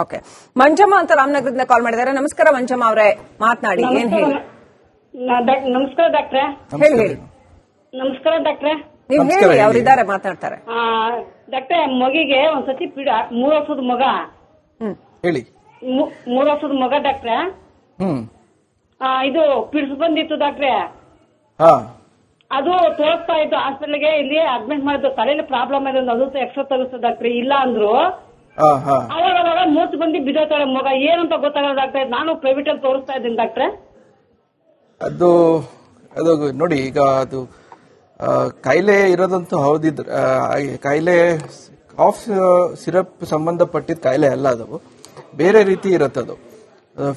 Okay. Manjamma ಅಂತ ರಾಮನಗರದಿಂದ ಕಾಲ್ ಮಾಡಿದ್ದಾರೆ. ನಮಸ್ಕಾರ ಮಂಜಮ್ಮ ಅವರೇ. ಮಾತನಾಡಿ ಏನ್ ಹೇಳಿ? ನಮಸ್ಕಾರ ಡಾಕ್ಟ್ರೆ. ಹೇಳಿ ಹೇಳಿ. ನಮಸ್ಕಾರ ಡಾಕ್ಟ್ರೆ. ನೀವು ಹೇಳಿ. ಅವರಿದ್ದಾರೆ ಮಾತಾಡ್ತಾರೆ. ಆ, ಡಾಕ್ಟ್ರೆ ಮಗಿಗೆ ಒಂದ್ಸತಿ ಪೀಡ ಮೂರ್ ವರ್ಷದ ಮಗ. ಹೇಳಿ. ಮೂರ್ ವರ್ಷದ ಮಗ ಡಾಕ್ಟ್ರೆ. ಆ, ಇದು ಪಿಡ್ಸ್ ಬಂದಿತ್ತು ಡಾಕ್ಟ್ರೆ. ಹಾ. ಅದು ತೋರಿಸ್ತಾ ಇತ್ತು ಹಾಸ್ಪಿಟಲ್ಗೆ ಇಲ್ಲಿ ಅಡ್ಮಿಟ್ ಮಾಡಿದ್ರು ತಲೆಯಲ್ಲಿ ಪ್ರಾಬ್ಲಮ್ ಇದೆ ಅದು ಎಕ್ಸ್ರೇ ತೋರಿಸ್ತು ಡಾಕ್ಟ್ರೆ. ಇಲ್ಲ ಅಂದ್ರು ಅವಾಗ ಅವಾಗ ಮೂರ್ತಿ ಬಂದು ಬಿದ್ದೋತಾಳೆ ಮಗ. ಏನಂತ ಗೊತ್ತಾಗಲ್ಲ ಡಾಕ್ಟ್ರೆ. ನಾನು ಪ್ರೈವೇಟ್ ಅಲ್ಲಿ ತೋರಿಸ್ತಾ ಇದ್ದೀನಿ ಡಾಕ್ಟ್ರೆ. ಅದು ಅದು ನೋಡಿ ಈಗ ಅದು ಆ, ಕಾಯಿಲೆ ಇರೋದಂತೂ ಹೌದಿದ್ರ ಆ, ಕಾಯಿಲೆ ಆಫ್ ಸಿರಪ್ ಸಂಬಂಧಪಟ್ಟಿದ ಕಾಯಿಲೆ ಅಲ್ಲ ಅದು. ಬೇರೆ ರೀತಿ ಇರುತ್ತೆ ಅದು.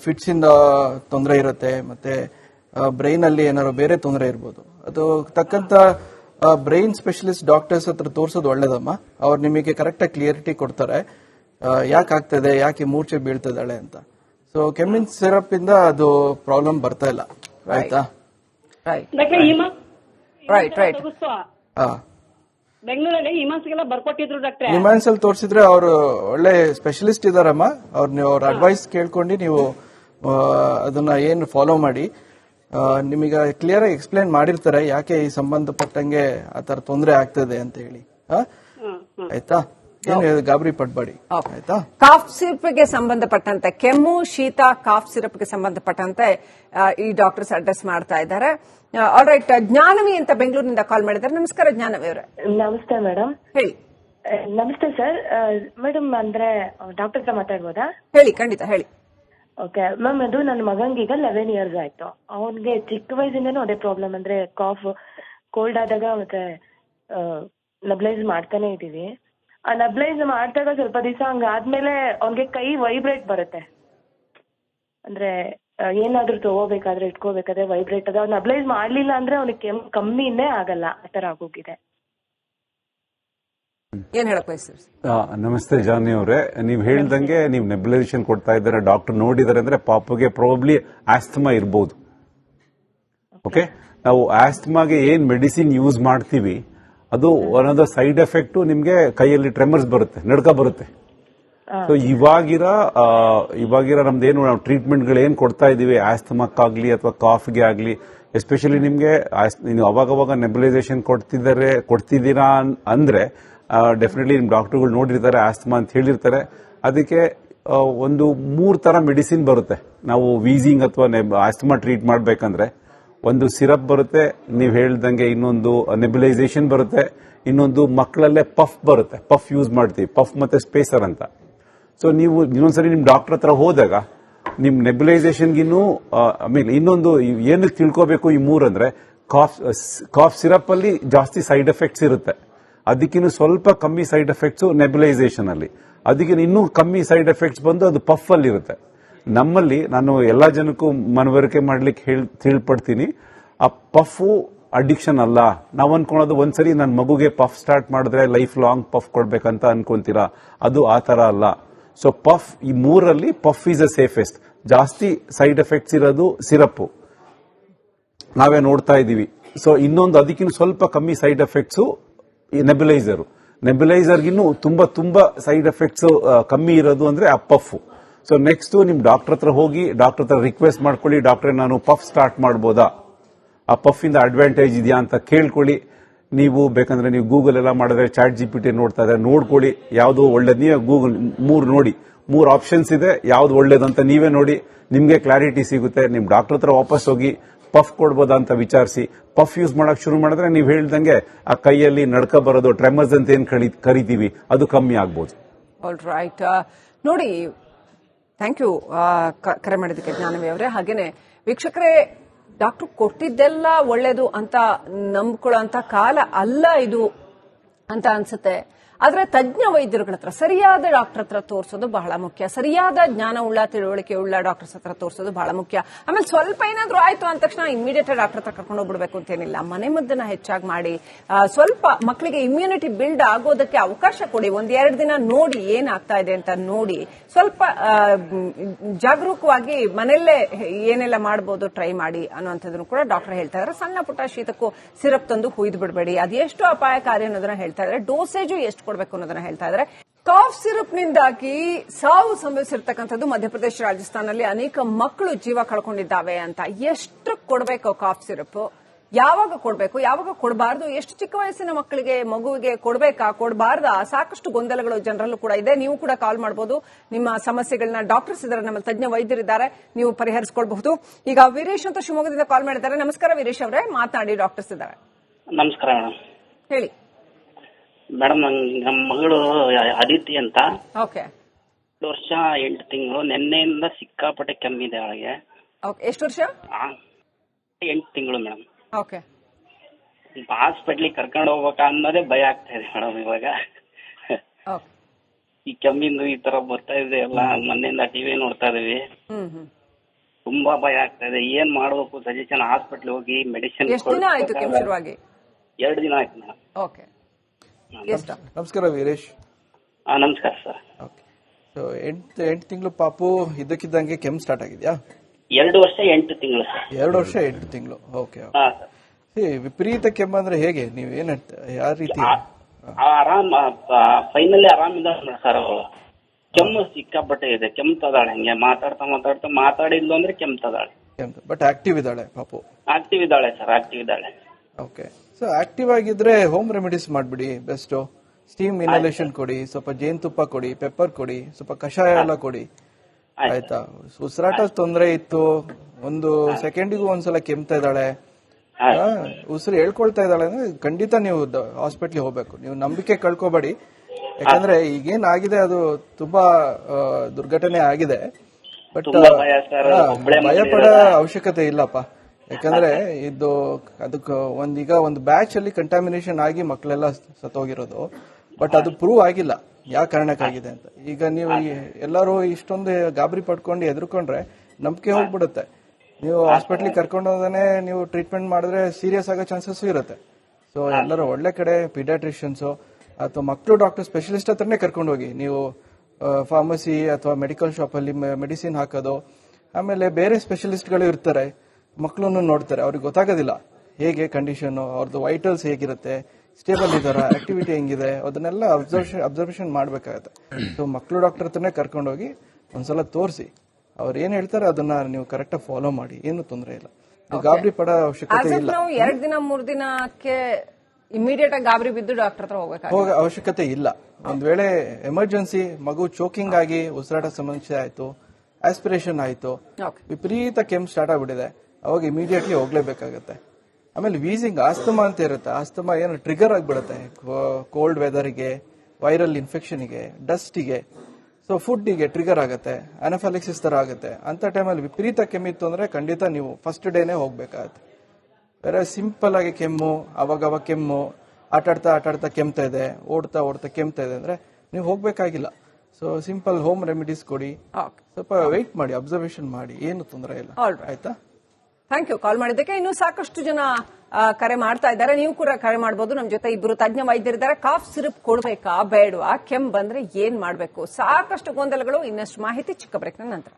ಫಿಟ್ಸ್ ಇಂದ ತೊಂದರೆ ಇರುತ್ತೆ ಮತ್ತೆ ಬ್ರೈನ್ ಅಲ್ಲಿ ಏನಾದ್ರು ಬೇರೆ ತೊಂದರೆ ಇರ್ಬೋದು. ಅದು ತಕ್ಕಂತ ಬ್ರೈನ್ ಸ್ಪೆಷಲಿಸ್ಟ್ ಡಾಕ್ಟರ್ಸ್ ಹತ್ರ ತೋರಿಸೋದು ಒಳ್ಳೇದಮ್ಮ. ಅವ್ರು ನಿಮಗೆ ಕರೆಕ್ಟಾಗಿ ಕ್ಲಿಯರಿಟಿ ಕೊಡ್ತಾರೆ. ಯಾಕೆ ಆಗ್ತದೆ ಯಾಕೆ ಮೂರ್ಛೆ ಬೀಳ್ತದಾಳೆ ಅಂತ. ಸೊ ಕೆಮ್ಮಿನ್ ಸಿರಪ್ ಇಂದ ಅದು ಪ್ರಾಬ್ಲಮ್ ಬರ್ತಾ ಇಲ್ಲ. ಆಯ್ತಾ? ರೈಟ್. ಹಾ ಬೆಂಗಳೂರಲ್ಲಿ ಇಮಾನ್ಸ್ಗೆಲ್ಲ ಬರ್ಕೊಟ್ಟಿದ್ರು ಡಾಕ್ಟ್ರೆ ನಿಮಾನ್ಸ್ ಅಲ್ಲಿ ತೋರಿಸಿದ್ರೆ ಅವರು ಒಳ್ಳೆ ಸ್ಪೆಷಲಿಸ್ಟ್ ಇದಾರಮ್ಮ ಅವ್ರ ನೀವು ಅವ್ರ ಅಡ್ವೈಸ್ ಕೇಳ್ಕೊಂಡು ನೀವು ಅದನ್ನ ಏನು ಫಾಲೋ ಮಾಡಿ. ನಿಮಗೆ ಕ್ಲಿಯರ್ ಆಗಿ ಎಕ್ಸ್ಪ್ಲೇನ್ ಮಾಡಿರ್ತಾರೆ ಯಾಕೆ ಈ ಸಂಬಂಧಪಟ್ಟಂಗೆ ಆ ತರ ತೊಂದರೆ ಆಗ್ತದೆ ಅಂತ ಹೇಳಿ? ಆಯ್ತಾ? ಗಾಬರಿ ಪಡ್ಬೇಡಿ. Okay. ಆಯ್ತಾ? ಕಾಫ್ ಸಿರಪ್ಗೆ ಸಂಬಂಧಪಟ್ಟಂತೆ ಕೆಮ್ಮು ಶೀತ ಕಾಫ್ ಸಿರಪ್ಗೆ ಸಂಬಂಧಪಟ್ಟಂತೆ ಈ ಡಾಕ್ಟರ್ಸ್ ಅಡ್ರೆಸ್ ಮಾಡ್ತಾ ಇದ್ದಾರೆ. ಆಲ್ ರೈಟ್ ಜ್ಞಾನವಿ ಅಂತ ಬೆಂಗಳೂರಿನಿಂದ ಕಾಲ್ ಮಾಡಿದ್ದಾರೆ. ನಮಸ್ಕಾರ ಜ್ಞಾನವಿ ಅವರೇ. ನಮಸ್ತೆ ಮೇಡಮ್ ಹೇಳಿ. ನಮಸ್ತೆ ಸರ್. ಮೇಡಮ್ ಅಂದ್ರೆ ಡಾಕ್ಟರ್ ಹತ್ರ ಮಾತಾಡ್ಬೋದಾ? ಹೇಳಿ ಖಂಡಿತ ಹೇಳಿ. ಓಕೆ. ಮ್ಯಾಮ್ ಅದು ನನ್ನ ಮಗನಿಗೆ ಈಗ ಲೆವೆನ್ ಇಯರ್ಸ್ ಆಯ್ತು. ಅವನ್ಗೆ ಚಿಕ್ಕ ವಯಸ್ಸಿಂದನೂ ಅದೇ ಪ್ರಾಬ್ಲಮ್ ಅಂದ್ರೆ ಕಾಫ್ ಕೋಲ್ಡ್ ಆದಾಗ ಮತ್ತೆ ಲಬ್ಲೈಸ್ ಮಾಡ್ತಾನೆ ಇದೀವಿ ನಬ್ಲೈಸ್ ಮಾಡ್ದಾಗ ಸ್ವಲ್ಪ ದಿವಸ ಹಂಗಾದ್ಮೇಲೆ ಅವ್ನಿಗೆ ಕೈ ವೈಬ್ರೇಟ್ ಬರುತ್ತೆ. ಅಂದ್ರೆ ಏನಾದ್ರೂ ತಗೋಬೇಕಾದ್ರೆ ಇಟ್ಕೋಬೇಕಾದ್ರೆ ವೈಬ್ರೇಟ್ ಅದ. ಅವ್ನು ನಬ್ಲೈಸ್ ಮಾಡ್ಲಿಲ್ಲ ಅಂದ್ರೆ ಅವ್ನಿಗೆ ಕೆಮ್ಮು ಕಮ್ಮಿನೇ ಆಗಲ್ಲ. ಆ ತರ ಆಗೋಗಿದೆ. ಏನ್ ಹೇಳಕ್ ನಮಸ್ತೆ ಜಾನಿ ಅವರೇ. ನೀವು ಹೇಳ್ದಂಗೆ ನೀವು ನೆಬ್ಲೈಸೇಷನ್ ಕೊಡ್ತಾ ಇದ್ದಾರೆ ಡಾಕ್ಟರ್ ನೋಡಿದಾರೆ ಅಂದ್ರೆ ಪಾಪಗೆ ಪ್ರಾಬ್ಲಿ ಆಸ್ತಮಾ ಇರ್ಬೋದು. ಓಕೆ ನಾವು ಆಸ್ತಮಾಗೆ ಏನ್ ಮೆಡಿಸಿನ್ ಯೂಸ್ ಮಾಡ್ತೀವಿ ಅದು one of the side effect ನಿಮ್ಗೆ ಕೈಯಲ್ಲಿ ಟ್ರೆಮರ್ಸ್ ಬರುತ್ತೆ ನಡ್ಕ ಬರುತ್ತೆ. ಸೊ ಇವಾಗಿರ ಇವಾಗಿರ ನಮ್ದೇನು ನಾವು ಟ್ರೀಟ್ಮೆಂಟ್ಗಳು ಏನ್ ಕೊಡ್ತಾ ಇದೀವಿ ಆಸ್ತಮಕ್ಕಾಗ್ಲಿ ಅಥವಾ ಕಾಫ್ಗೆ ಆಗ್ಲಿ ಎಸ್ಪೆಷಲಿ ನಿಮ್ಗೆ ನೀವು ಅವಾಗವಾಗ ನೆಬಲೈಸೇಷನ್ ಕೊಡ್ತಿದ್ದಾರೆ ಕೊಡ್ತಿದ್ದೀರಾ ಅಂದ್ರೆ ಡೆಫಿನೆಟ್ಲಿ ನಿಮ್ ಡಾಕ್ಟರ್ಗಳು ನೋಡಿರ್ತಾರೆ ಆಸ್ತಮಾ ಅಂತ ಹೇಳಿರ್ತಾರೆ. ಅದಕ್ಕೆ ಒಂದು ಮೂರ್ ತರ ಮೆಡಿಸಿನ್ ಬರುತ್ತೆ. ನಾವು ವೀಸಿಂಗ್ ಅಥವಾ ಆಸ್ತಮಾ ಟ್ರೀಟ್ ಮಾಡ್ಬೇಕಂದ್ರೆ. ಒಂದು ಸಿರಪ್ ಬರುತ್ತೆ, ನೀವು ಹೇಳ್ದಂಗೆ ಇನ್ನೊಂದು ನೆಬ್ಯುಲೈಸೇಷನ್ ಬರುತ್ತೆ, ಇನ್ನೊಂದು ಮಕ್ಕಳಲ್ಲೇ ಪಫ್ ಬರುತ್ತೆ. ಪಫ್ ಯೂಸ್ ಮಾಡ್ತೀವಿ. ಪಫ್ ಮತ್ತೆ ಸ್ಪೇಸರ್ ಅಂತ. ಸೊ ನೀವು ಇನ್ನೊಂದ್ಸರಿ ನಿಮ್ಮ ಡಾಕ್ಟರ್ ಹತ್ರ ಹೋದಾಗ, ನಿಮ್ ಐ ಮೀನ್ ಇನ್ನೊಂದು ಏನು ತಿಳ್ಕೋಬೇಕು ಈ ಮೂರಂದ್ರೆ ಕಾಫ್ ಕಾಫ್ ಸಿರಪ್ ಅಲ್ಲಿ ಜಾಸ್ತಿ ಸೈಡ್ ಎಫೆಕ್ಟ್ಸ್ ಇರುತ್ತೆ. ಅದಕ್ಕಿನ್ನೂ ಸ್ವಲ್ಪ ಕಮ್ಮಿ ಸೈಡ್ ಎಫೆಕ್ಟ್ಸ್ ನೆಬ್ಯುಲೈಸೇಷನ್ ಅಲ್ಲಿ ಅದಕ್ಕಿಂತ ಇನ್ನೂ ಕಮ್ಮಿ ಸೈಡ್ ಎಫೆಕ್ಟ್ಸ್ ಬಂದು ಅದು ಪಫ್ ಅಲ್ಲಿ ಇರುತ್ತೆ ನಮ್ಮಲ್ಲಿ ನಾನು ಎಲ್ಲ ಜನಕ್ಕೂ ಮನವರಿಕೆ ಮಾಡ್ಲಿಕ್ಕೆ ಹೇಳ್, ತಿಳ್ಪಡ್ತೀನಿ. ಆ ಪಫು ಅಡಿಕ್ಷನ್ ಅಲ್ಲ. ನಾವ್ ಅನ್ಕೊಳೋದು ಒಂದ್ಸರಿ ನನ್ನ ಮಗುಗೆ ಪಫ್ ಸ್ಟಾರ್ಟ್ ಮಾಡಿದ್ರೆ ಲೈಫ್ ಲಾಂಗ್ ಪಫ್ ಕೊಡ್ಬೇಕಂತ ಅನ್ಕೊಂತೀರಾ ಅದು ಆ ತರ ಅಲ್ಲ. ಸೊ ಪಫ್ ಈ ಮೂರಲ್ಲಿ ಪಫ್ ಈಸ್ ಅ ಸೇಫೆಸ್ಟ್. ಜಾಸ್ತಿ ಸೈಡ್ ಎಫೆಕ್ಟ್ಸ್ ಇರೋದು ಸಿರಪ್. ನಾವೇ ನೋಡ್ತಾ ಇದ್ದೀವಿ. ಸೊ ಇನ್ನೊಂದು ಅದಕ್ಕಿಂತ ಸ್ವಲ್ಪ ಕಮ್ಮಿ ಸೈಡ್ ಎಫೆಕ್ಟ್ಸ್ ನೆಬುಲೈಸರ್ ನೆಬಿಲೈಸರ್ಗಿನ್ನೂ ತುಂಬಾ ತುಂಬಾ ಸೈಡ್ ಎಫೆಕ್ಟ್ಸ್ ಕಮ್ಮಿ ಇರೋದು ಅಂದ್ರೆ ಆ ಪಫ್. ಸೊ ನೆಕ್ಸ್ಟ್ ನಿಮ್ ಡಾಕ್ಟರ್ ಹತ್ರ ಹೋಗಿ ಡಾಕ್ಟರ್ ಹತ್ರ ರಿಕ್ವೆಸ್ಟ್ ಮಾಡ್ಕೊಳ್ಳಿ ಡಾಕ್ಟರ್ ನಾನು ಪಫ್ ಸ್ಟಾರ್ಟ್ ಮಾಡ್ಬೋದಾ? ಆ ಪಫ್ ಇಂದ ಅಡ್ವಾಂಟೇಜ್ ಇದೆಯಾ ಅಂತ ಕೇಳ್ಕೊಳ್ಳಿ. ನೀವು ಬೇಕಂದ್ರೆ ನೀವು ಗೂಗಲ್ ಎಲ್ಲ ಮಾಡಿದ್ರೆ ಚಾಟ್ ಜಿ ಪಿ ಟಿ ನೋಡ್ತಾ ಇದ್ರೆ ನೋಡ್ಕೊಳ್ಳಿ. ಯಾವುದು ಒಳ್ಳೇದು ನೀವೇ ಗೂಗಲ್ ಮೂರು ನೋಡಿ. ಮೂರು ಆಪ್ಷನ್ಸ್ ಇದೆ, ಯಾವ್ದು ಒಳ್ಳೇದಂತ ನೀವೇ ನೋಡಿ. ನಿಮಗೆ ಕ್ಲಾರಿಟಿ ಸಿಗುತ್ತೆ. ನಿಮ್ ಡಾಕ್ಟರ್ ಹತ್ರ ವಾಪಸ್ ಹೋಗಿ ಪಫ್ ಕೊಡ್ಬೋದಾ ಅಂತ ವಿಚಾರಿಸಿ. ಪಫ್ ಯೂಸ್ ಮಾಡಕ್ ಶುರು ಮಾಡಿದ್ರೆ ನೀವು ಹೇಳ್ದಂಗೆ ಆ ಕೈಯಲ್ಲಿ ನಡ್ಕ ಬರೋದು ಟ್ರೆಮರ್ಸ್ ಅಂತ ಏನ್ ಕರಿ ಕರಿತೀವಿ. ಅದು ಕಮ್ಮಿ ಆಗ್ಬೋದು. ರೈಟ್ ನೋಡಿ ಥ್ಯಾಂಕ್ ಯು ಕರೆ ಮಾಡಿದ್ದಕ್ಕೆ ಜ್ಞಾನವಿ ಅವರೇ. ಹಾಗೇನೆ ವೀಕ್ಷಕರೇ, ಡಾಕ್ಟರ್ ಕೊಟ್ಟಿದ್ದೆಲ್ಲ ಒಳ್ಳೇದು ಅಂತ ನಂಬ್ಕೊಳ್ಳೋ ಕಾಲ ಅಲ್ಲ ಇದು ಅಂತ ಅನ್ಸುತ್ತೆ. ಆದ್ರೆ ತಜ್ಞ ವೈದ್ಯರುಗಳ ಹತ್ರ, ಸರಿಯಾದ ಡಾಕ್ಟರ್ ಹತ್ರ ತೋರಿಸೋದು ಬಹಳ ಮುಖ್ಯ. ಸರಿಯಾದ ಜ್ಞಾನ ಉಳ್ಳ, ತಿಳುವಳಿಕೆ ಉಳ್ಳ ಡಾಕ್ಟರ್ಸ್ ಹತ್ರ ತೋರಿಸೋದು ಬಹಳ ಮುಖ್ಯ. ಆಮೇಲೆ ಸ್ವಲ್ಪ ಏನಾದ್ರೂ ಆಯ್ತು ಅಂದ ತಕ್ಷಣ ಇಮಿಡಿಯೇಟ್ ಡಾಕ್ಟರ್ ಹತ್ರ ಕರ್ಕೊಂಡು ಹೋಗ್ಬಿಡ್ಬೇಕು ಅಂತೇನಿಲ್ಲ ಮನೆ ಮದ್ದನ್ನ ಹೆಚ್ಚಾಗಿ ಮಾಡಿ ಸ್ವಲ್ಪ ಮಕ್ಕಳಿಗೆ ಇಮ್ಯುನಿಟಿ ಬಿಲ್ಡ್ ಆಗೋದಕ್ಕೆ ಅವಕಾಶ ಕೊಡಿ. ಒಂದ್ ಎರಡು ದಿನ ನೋಡಿ ಏನಾಗ್ತಾ ಇದೆ ಅಂತ ನೋಡಿ, ಸ್ವಲ್ಪ ಜಾಗರೂಕವಾಗಿ ಮನೆಯಲ್ಲೇ ಏನೆಲ್ಲ ಮಾಡಬಹುದು ಟ್ರೈ ಮಾಡಿ ಅನ್ನುವಂಥದ್ದನ್ನು ಕೂಡ ಡಾಕ್ಟರ್ ಹೇಳ್ತಾ ಇದ್ದಾರೆ ಸಣ್ಣ ಪುಟ್ಟ ಶೀತಕ್ಕೂ ಸಿರಪ್ ತಂದು ಹುಯ್ದು ಬಿಡಬೇಡಿ. ಅದು ಅಪಾಯಕಾರಿ ಅನ್ನೋದನ್ನ ಹೇಳ್ತಾ ಇದ್ದಾರೆ ಡೋಸೇಜು ಎಷ್ಟು ಕೊಡಬೇಕು ಅನ್ನೋದನ್ನ ಹೇಳ್ತಾ ಇದ್ದಾರೆ ಕಾಫ್ ಸಿರಪ್ ನಿಂದಾಗಿ ಸಾವು ಸಂಭವಿಸಿರ್ತಕ್ಕಂಥದ್ದು ಮಧ್ಯಪ್ರದೇಶ ರಾಜಸ್ಥಾನದಲ್ಲಿ ಅನೇಕ ಮಕ್ಕಳು ಜೀವ ಕಳ್ಕೊಂಡಿದ್ದಾವೆ ಅಂತ. ಎಷ್ಟು ಕೊಡಬೇಕು ಕಾಫ್ ಸಿರಪ್? ಯಾವಾಗ ಕೊಡಬೇಕು? ಯಾವಾಗ ಕೊಡಬಾರ್ದು? ಎಷ್ಟು ಚಿಕ್ಕ ವಯಸ್ಸಿನ ಮಕ್ಕಳಿಗೆ ಮಗುವಿಗೆ ಕೊಡಬೇಕಾ? ಕೊಡಬಾರ್ದಾ? ಸಾಕಷ್ಟು ಗೊಂದಲಗಳು ಜನರಲ್ಲೂ ಕೂಡ ಇದೆ. ನೀವು ಕೂಡ ಕಾಲ್ ಮಾಡಬಹುದು ನಿಮ್ಮ ಸಮಸ್ಯೆಗಳನ್ನ ಡಾಕ್ಟರ್ಸ್ ಇದ್ದಾರೆ ನಮ್ಮ ತಜ್ಞ ವೈದ್ಯರಿದ್ದಾರೆ. ನೀವು ಪರಿಹರಿಸಿಕೊಳ್ಬಹುದು. ಈಗ ವೀರೇಶ್ ಅಂತ ಶಿವಮೊಗ್ಗದಿಂದ ಕಾಲ್ ಮಾಡಿದ್ದಾರೆ. ನಮಸ್ಕಾರ ವೀರೇಶ್ ಅವರೇ. ಮಾತನಾಡಿ ಡಾಕ್ಟರ್ಸ್ ಇದ್ದಾರೆ ನಮಸ್ಕಾರ. ಹೇಳಿ. ಮೇಡಮ್ ನಮ್ಮ ಮಗಳು ಅದಿತಿ ಅಂತ. ಓಕೆ. ವರ್ಷ ಎಂಟು ತಿಂಗಳು ನಿನ್ನೆಯಿಂದ ಸಿಕ್ಕಾಪಟ್ಟೆ ಕೆಮ್ಮಿದೆ ಅವಳಿಗೆ. ಓಕೆ ಎಷ್ಟು ವರ್ಷ? ಎಂಟು ತಿಂಗಳು ಮೇಡಮ್. ಓಕೆ. ಹಾಸ್ಪಿಟ್ಲಿಗೆ ಕರ್ಕೊಂಡು ಹೋಗ್ಬೇಕಾ ಅನ್ನೋದೇ ಭಯ ಆಗ್ತಾ ಇದೆ ಮೇಡಮ್ ಇವಾಗ. ಈ ಕೆಮ್ಮಿಂದು ಈ ತರ ಬರ್ತಾ ಇದೆ ಎಲ್ಲ ಮೊನ್ನೆಯಿಂದ ಟಿವಿ ನೋಡ್ತಾ ಇದೀವಿ. ತುಂಬಾ ಭಯ ಆಗ್ತಾ ಇದೆ. ಏನ್ ಮಾಡ್ಬೇಕು? ಸಜೆಷನ್ ಹಾಸ್ಪಿಟ್ಲ್ ಹೋಗಿ ಮೆಡಿಸಿನ್ ಎರಡು ದಿನ ಆಯ್ತು ಮೇಡಮ್. ಓಕೆ. ನಮಸ್ಕಾರ. ವೀರೇಶ್. ನಮಸ್ಕಾರ ಸರ್ ಓಕೆ ಸೊ ಎಂಟು ಎಂಟು ತಿಂಗಳು ಪಾಪು ಇದಕ್ಕಿದ್ದಂಗೆ ಕೆಮ್ಮು ಸ್ಟಾರ್ಟ್ ಆಗಿದ್ಯಾ? ಎರಡು ವರ್ಷ ಎಂಟು ತಿಂಗಳು ಎರಡು ವರ್ಷ ಎಂಟು ತಿಂಗಳು. ಓಕೆ ಹಾ ಸರ್ ವಿಪರೀತ ಕೆಮ್ಮ ಅಂದ್ರೆ ಹೇಗೆ? ನೀವ್ ಏನ್ ಯಾವ ರೀತಿ? ಆರಾಮ್ ಫೈನಲಿ ಆರಾಮಿದ್ದಾಳೆ ಸರ್ ಅವಳು ಕೆಮ್ಮು ಸಿಕ್ಕಾಪಟ್ಟೆ ಇದೆ. ಕೆಮ್ತದಾಳೆ ಹಂಗೆ. ಮಾತಾಡ್ತಾ ಮಾತಾಡ್ತಾ ಮಾತಾಡಿದ್ಲು ಅಂದ್ರೆ ಕೆಮ್ತದಾಳೆ ಬಟ್ ಆಕ್ಟಿವ್ ಇದ್ದಾಳೆ ಪಾಪು. ಆಕ್ಟಿವ್ ಇದ್ದಾಳೆ ಸರ್ ಆಕ್ಟಿವ್ ಇದ್ದಾಳೆ. ಓಕೆ ಸೊ ಆಕ್ಟಿವ್ ಆಗಿದ್ರೆ ಹೋಮ್ ರೆಮಿಡೀಸ್ ಮಾಡ್ಬಿಡಿ ಬೆಸ್ಟ್ ಸ್ಟೀಮ್ ಇನ್ಹಲೇಷನ್ ಕೊಡಿ ಸ್ವಲ್ಪ ಜೇನುತುಪ್ಪ ಕೊಡಿ ಪೆಪ್ಪರ್ ಕೊಡಿ ಸ್ವಲ್ಪ ಕಷಾಯ ಎಲ್ಲ ಕೊಡಿ. ಆಯ್ತಾ. ಉಸಿರಾಟ ತೊಂದರೆ ಇತ್ತು. ಒಂದು ಸೆಕೆಂಡಿಗೂ ಒಂದ್ಸಲ ಕೆಮ್ತಾ ಇದ್ದಾಳೆ. ಉಸಿರು ಹೇಳ್ಕೊಳ್ತಾ ಇದ್ದಾಳೆ ಅಂದ್ರೆ ಖಂಡಿತ ನೀವು ಹಾಸ್ಪಿಟ್ಲಿಗೆ ಹೋಗ್ಬೇಕು. ನೀವು ನಂಬಿಕೆ ಕಳ್ಕೊಬೇಡಿ. ಯಾಕಂದ್ರೆ ಈಗೇನ್ ಆಗಿದೆ ಅದು ತುಂಬಾ ದುರ್ಘಟನೆ ಆಗಿದೆ. ಬಟ್ ಭಯ ಪಡೋ ಅವಶ್ಯಕತೆ ಇಲ್ಲಪ್ಪ. ಯಾಕಂದ್ರೆ ಇದು ಅದಕ್ಕೆ ಒಂದೀಗ ಒಂದು ಬ್ಯಾಚ್ ಅಲ್ಲಿ ಕಂಟಾಮಿನೇಷನ್ ಆಗಿ ಮಕ್ಕಳೆಲ್ಲ ಸತ್ತೋಗಿರೋದು. ಬಟ್ ಅದು ಪ್ರೂವ್ ಆಗಿಲ್ಲ. ಯಾವ ಕಾರಣಕ್ಕಾಗಿದೆ ಅಂತ. ಈಗ ನೀವು ಎಲ್ಲರೂ ಇಷ್ಟೊಂದು ಗಾಬರಿ ಪಡ್ಕೊಂಡು ಎದ್ರುಕೊಂಡ್ರೆ ನಂಬಿಕೆ ಹೋಗ್ಬಿಡುತ್ತೆ. ನೀವು ಹಾಸ್ಪಿಟ್ಲಿಗೆ ಕರ್ಕೊಂಡು ಹೋದಾನೆ ನೀವು ಟ್ರೀಟ್ಮೆಂಟ್ ಮಾಡಿದ್ರೆ ಸೀರಿಯಸ್ ಆಗೋ ಚಾನ್ಸಸ್ ಇರುತ್ತೆ. ಸೊ ಎಲ್ಲರೂ ಒಳ್ಳೆ ಕಡೆ ಪಿಡಾಟ್ರಿಷಿಯನ್ಸ್ ಅಥವಾ ಮಕ್ಕಳು ಡಾಕ್ಟರ್ ಸ್ಪೆಷಲಿಸ್ಟ್ ಹತ್ರನೇ ಕರ್ಕೊಂಡು ಹೋಗಿ. ನೀವು ಫಾರ್ಮಸಿ ಅಥವಾ ಮೆಡಿಕಲ್ ಶಾಪ್ ಅಲ್ಲಿ ಮೆಡಿಸಿನ್ ಹಾಕೋದು. ಆಮೇಲೆ ಬೇರೆ ಸ್ಪೆಷಲಿಸ್ಟ್ಗಳು ಇರ್ತಾರೆ. ಮಕ್ಕಳನ್ನು ನೋಡ್ತಾರೆ ಅವ್ರಿಗೆ ಗೊತ್ತಾಗೋದಿಲ್ಲ. ಹೇಗೆ ಕಂಡೀಷನ್ ಅವ್ರದ್ದು ವೈಟಲ್ಸ್ ಹೇಗಿರುತ್ತೆ ಸ್ಟೇಬಲ್ ಇದಾರ ಆಕ್ಟಿವಿಟಿ ಹೆಂಗಿದೆ ಅದನ್ನೆಲ್ಲ ಅಬ್ಸರ್ವೇಷನ್ ಅಬ್ಸರ್ವೇಷನ್ ಮಾಡ್ಬೇಕಾಗತ್ತೆ. ಸೊ ಮಕ್ಕಳು ಡಾಕ್ಟರ್ ಹತ್ರನೇ ಕರ್ಕೊಂಡೋಗಿ ಒಂದ್ಸಲ ತೋರಿಸಿ. ಅವ್ರು ಏನ್ ಹೇಳ್ತಾರೆ ಅದನ್ನ ನೀವು ಕರೆಕ್ಟ್ ಫಾಲೋ ಮಾಡಿ ಏನು ತೊಂದರೆ ಇಲ್ಲ. ಗಾಬರಿ ಪಡ ಅವಶ್ಯಕತೆ ಇಲ್ಲ. ಎರಡು ಎರಡ್ ದಿನ ಮೂರ್ ದಿನಕ್ಕೆ ಇಮಿಡಿಯೇಟ್ ಆಗಿ ಗಾಬರಿ ಬಿದ್ದು ಡಾಕ್ಟರ್ ಹತ್ರ ಹೋಗ ಅವಶ್ಯಕತೆ ಇಲ್ಲ. ಒಂದ್ ವೇಳೆ ಎಮರ್ಜೆನ್ಸಿ ಮಗು ಚೋಕಿಂಗ್ ಆಗಿ ಉಸಿರಾಟ ಸಮಸ್ಯೆ ಆಯ್ತು ಆಸ್ಪಿರೇಷನ್ ಆಯ್ತು ವಿಪರೀತ ಕೆಮ್ಮು ಸ್ಟಾರ್ಟ್ ಆಗ್ಬಿಟ್ಟಿದೆ. ಅವಾಗ ಇಮಿಡಿಯೇಟ್ಲಿ ಹೋಗ್ಲೇಬೇಕಾಗತ್ತೆ. ಆಮೇಲೆ ವೀಸಿಂಗ್ ಆಸ್ತಮಾ ಅಂತ ಇರುತ್ತೆ. ಆಸ್ತಮಾ ಏನು ಟ್ರಿಗರ್ ಆಗಿಬಿಡುತ್ತೆ. ಕೋಲ್ಡ್ ವೆದರ್ಗೆ ವೈರಲ್ ಇನ್ಫೆಕ್ಷನ್ಗೆ ಡಸ್ಟಿಗೆ ಸೊ ಫುಡ್ಡಿಗೆ ಟ್ರಿಗರ್ ಆಗುತ್ತೆ. ಅನಫಾಲಿಕ್ಸಿಸ್ ಥರ ಆಗುತ್ತೆ. ಅಂತ ಟೈಮಲ್ಲಿ ವಿಪರೀತ ಕೆಮ್ಮಿತ್ತು ಅಂದರೆ ಖಂಡಿತ ನೀವು ಫಸ್ಟ್ ಡೇನೇ ಹೋಗ್ಬೇಕಾಗತ್ತೆ. ಬೇರೆ ಸಿಂಪಲ್ ಆಗಿ ಕೆಮ್ಮು ಅವಾಗವಾಗ ಕೆಮ್ಮು ಆಟಾಡ್ತಾ ಆಟಾಡ್ತಾ ಕೆಮ್ತಾ ಇದೆ ಓಡ್ತಾ ಓಡ್ತಾ ಕೆಮ್ತಾ ಇದೆ ಅಂದರೆ ನೀವು ಹೋಗಬೇಕಾಗಿಲ್ಲ. ಸೊ ಸಿಂಪಲ್ ಹೋಮ್ ರೆಮಿಡೀಸ್ ಕೊಡಿ. ಸ್ವಲ್ಪ ವೆಯ್ಟ್ ಮಾಡಿ ಅಬ್ಸರ್ವೇಷನ್ ಮಾಡಿ. ಏನು ತೊಂದರೆ ಇಲ್ಲ. ಆಯ್ತಾ? ಥ್ಯಾಂಕ್ ಯು ಕಾಲ್ ಮಾಡಿದ್ದಕ್ಕೆ ಇನ್ನು ಸಾಕಷ್ಟು ಜನ ಕರೆ ಮಾಡ್ತಾ ಇದ್ದಾರೆ. ನೀವು ಕೂಡ ಕರೆ ಮಾಡಬಹುದು ನಮ್ಮ ಜೊತೆ ಇಬ್ಬರು ತಜ್ಞ ವೈದ್ಯರಿದ್ದಾರೆ. ಕಾಫ್ ಸಿರಪ್ ಕೊಡಬೇಕಾ, ಬೇಡವಾ, ಕೆಮ್ಮು ಬಂದ್ರೆ ಏನ್ ಮಾಡಬೇಕು? ಸಾಕಷ್ಟು ಗೊಂದಲಗಳು, ಇನ್ನಷ್ಟು ಮಾಹಿತಿ ಚಿಕ್ಕ ಬ್ರೇಕ್ನ ನಂತರ.